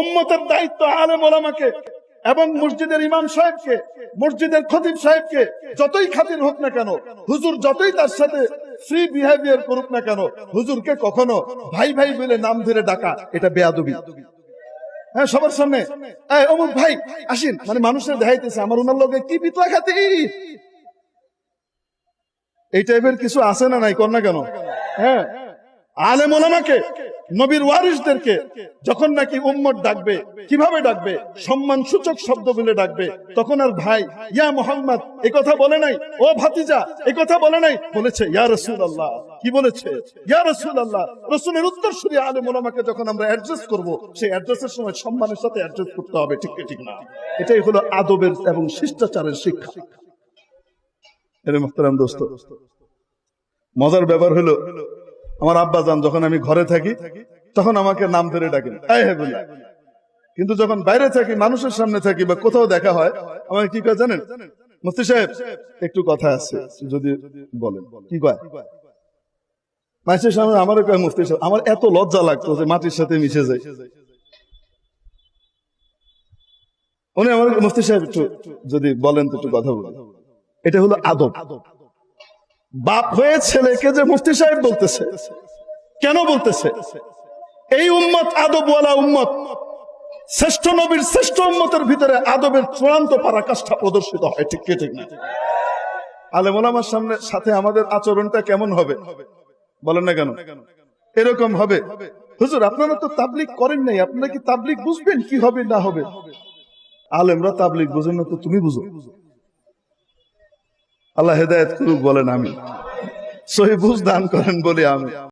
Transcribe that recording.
উম্মতের দায়িত্ব আলেম ওলামাকে এবং মসজিদের ইমাম সাহেবকে, মসজিদের খতিব সাহেবকে, যতই খাতির হোক না কেন, হুজুর যতই তার সাথে ফ্রি বিহেভিয়ার করুক না কেন, হুজুরকে কখনো ভাই ভাই বলে নাম ধরে ডাকা, এটা বেয়াদবি। হ্যাঁ সবার সামনে। অমুক ভাই, আসিন। মানে মানুষের দেখাইতেছে, আমার উনার লগে কি পিতলা খাতি? এই টাইপের কিছু আছে না নাই, কর না কেন? হ্যাঁ। আলেম ওলামাকে নবীর ওয়ারিসদেরকে যখন নাকি উম্মত ডাকবে, কীভাবে ডাকবে? সম্মান সূচক শব্দ বলে ডাকবে। তখন আর ভাই, ইয়া মোহাম্মদ, এ কথা বলে নাই? ও ভাতিজা, এ কথা বলে নাই? বলেছে, ইয়া রসুল আল্লাহ কি বলেছে? ইয়া রসুল আল্লাহ রসুলের উত্তর সুরে আলেম ওলামাকে যখন আমরা অ্যাডজাস্ট করব, সেই অ্যাড্রেসের সময় সম্মানের সাথে অ্যাডজাস্ট করতে হবে, ঠিক ঠিক না? এটাই হলো আদবের এবং শিষ্টাচারের শিক্ষা। মজার ব্যাপার হলো আমার আব্বা যান, যখন আমি ঘরে থাকি, তখন আমাকে নাম ধরে ডাকেন। কিন্তু যখন বাইরে থাকি, মানুষের সামনে থাকি বা কোথাও দেখা হয়, আমাকে কি কয় জানেন? মুফতি সাহেব, একটু কথা আছে, যদি বলেন। কি কয়? মানুষের সামনে আমারও কয়, মুফতি সাহেব, আমার এত লজ্জা লাগতো যে মাটির সাথে মিশে যায় উনি আমার মুফতি সাহেব, একটু যদি বলেন তো একটু কথা বলেন এটা হলো আদব। বাপ হয়ে ছেলেকে যে মুফতি সাহেব বলতেছে। কেন বলতেছে? এই উম্মত আদবওয়ালা উম্মত, শ্রেষ্ঠ নবীর শ্রেষ্ঠ উম্মতের ভিতরে আদবের চূড়ান্ত পরাকাষ্ঠা প্রদর্শিত হয়, ঠিক ঠিক না? আলেমার সামনে, সাথে আমাদের আচরণটা কেমন হবে? বলেন না কেন? এরকম হবে। হুজুর, আপনারা তো তাবলিক করেন নাই, আপনারা কি তাবলিক বুঝবেন কি হবে, না হবে? আলেমরা তাবলিক বুঝেন না তো তুমি বুঝো। আল্লাহ হেদায়ত করুক বলেন আমি। সহি বুঝ দান করেন বলে আমি।